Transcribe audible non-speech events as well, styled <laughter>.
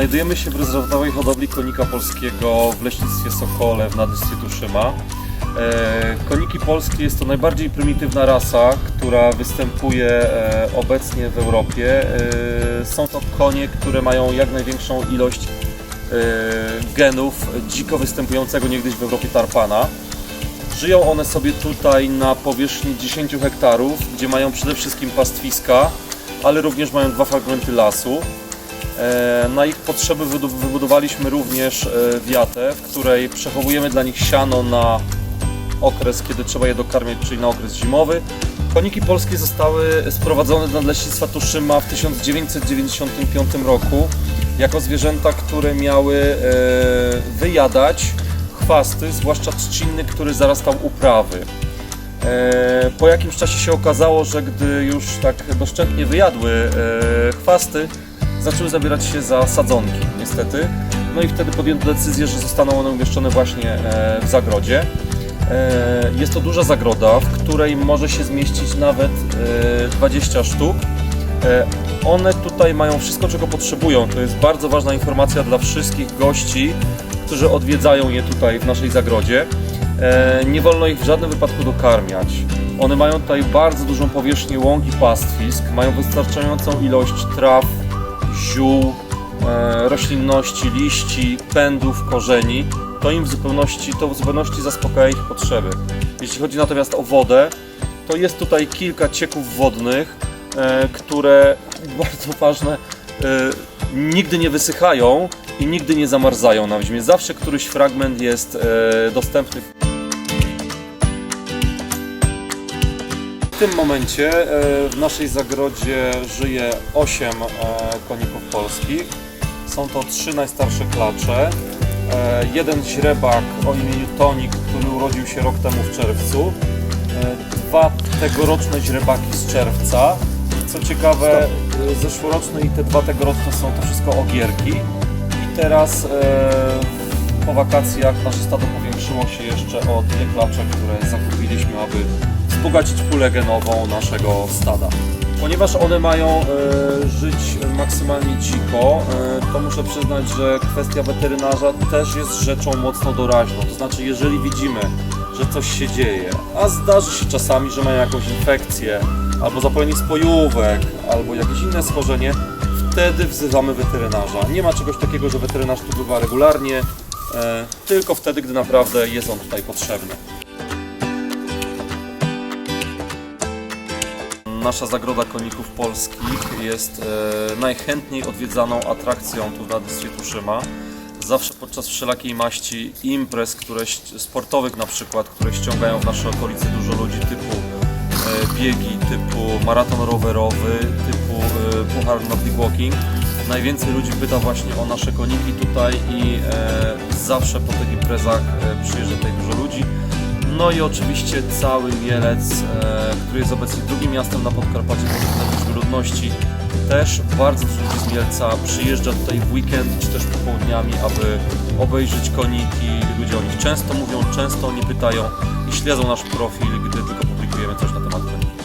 Znajdujemy się w rezerwatowej hodowli konika polskiego w leśnictwie Sokole w Nadleśnictwie Tuszyma. E, Koniki polskie jest to najbardziej prymitywna rasa, która występuje e, obecnie w Europie. E, Są to konie, które mają jak największą ilość genów dziko występującego niegdyś w Europie tarpana. Żyją one sobie tutaj na powierzchni 10 hektarów, gdzie mają przede wszystkim pastwiska, ale również mają dwa fragmenty lasu. E, Na ich potrzeby wybudowaliśmy również e, wiatę, w której przechowujemy dla nich siano na okres, kiedy trzeba je dokarmiać, czyli na okres zimowy. Koniki polskie zostały sprowadzone do Nadleśnictwa Tuszyma w 1995 roku jako zwierzęta, które miały e, wyjadać chwasty, zwłaszcza trzcinny, który zarastał uprawy. Po jakimś czasie się okazało, że gdy już tak doszczętnie wyjadły chwasty, zaczęły zabierać się za sadzonki, niestety. No i wtedy podjęto decyzję, że zostaną one umieszczone właśnie e, w zagrodzie. E, Jest to duża zagroda, w której może się zmieścić nawet e, 20 sztuk. E, One tutaj mają wszystko, czego potrzebują. To jest bardzo ważna informacja dla wszystkich gości, którzy odwiedzają je tutaj w naszej zagrodzie. Nie wolno ich w żadnym wypadku dokarmiać. One mają tutaj bardzo dużą powierzchnię łąk i pastwisk, mają wystarczającą ilość traw, ziół, e, roślinności, liści, pędów, korzeni. To im w zupełności, to w zupełności zaspokaja ich potrzeby. Jeśli chodzi natomiast o wodę, to jest tutaj kilka cieków wodnych, e, które <laughs> bardzo ważne, e, nigdy nie wysychają i nigdy nie zamarzają na zimie. Zawsze któryś fragment jest dostępny. Tym momencie e, w naszej zagrodzie żyje 8 e, koników polskich. Są to trzy najstarsze klacze. E, Jeden źrebak o imieniu Tonik, który urodził się rok temu w czerwcu. Dwa tegoroczne źrebaki z czerwca. Co ciekawe, zeszłoroczne i te dwa tegoroczne są to wszystko ogierki. I teraz po wakacjach nasze stado powiększyło się jeszcze o dwie klacze, które zakupiliśmy, aby wzbogacić pulę genową naszego stada. Ponieważ one mają e, żyć maksymalnie dziko, e, to muszę przyznać, że kwestia weterynarza też jest rzeczą mocno doraźną. To znaczy, jeżeli widzimy, że coś się dzieje, a zdarzy się czasami, że mają jakąś infekcję, albo zapalenie spojówek, albo jakieś inne schorzenie, wtedy wzywamy weterynarza. Nie ma czegoś takiego, że weterynarz tu bywa regularnie, e, tylko wtedy, gdy naprawdę jest on tutaj potrzebny. Nasza zagroda koników polskich jest e, najchętniej odwiedzaną atrakcją tu w Radystwie Tuszyma. Zawsze podczas wszelakiej maści imprez, które sportowych na przykład, które ściągają w nasze okolice dużo ludzi typu e, biegi, typu maraton rowerowy, typu e, puchar Nordic Walking. Najwięcej ludzi pyta właśnie o nasze koniki tutaj i zawsze po tych imprezach przyjeżdża tutaj dużo ludzi. No i oczywiście cały Mielec, e, który jest obecnie drugim miastem na Podkarpacie pod względem ludności. Też bardzo dużo ludzi z Mielca przyjeżdża tutaj w weekend czy też popołudniami, aby obejrzeć koniki. Ludzie o nich często mówią, często o nie pytają i śledzą nasz profil, gdy tylko publikujemy coś na temat koników.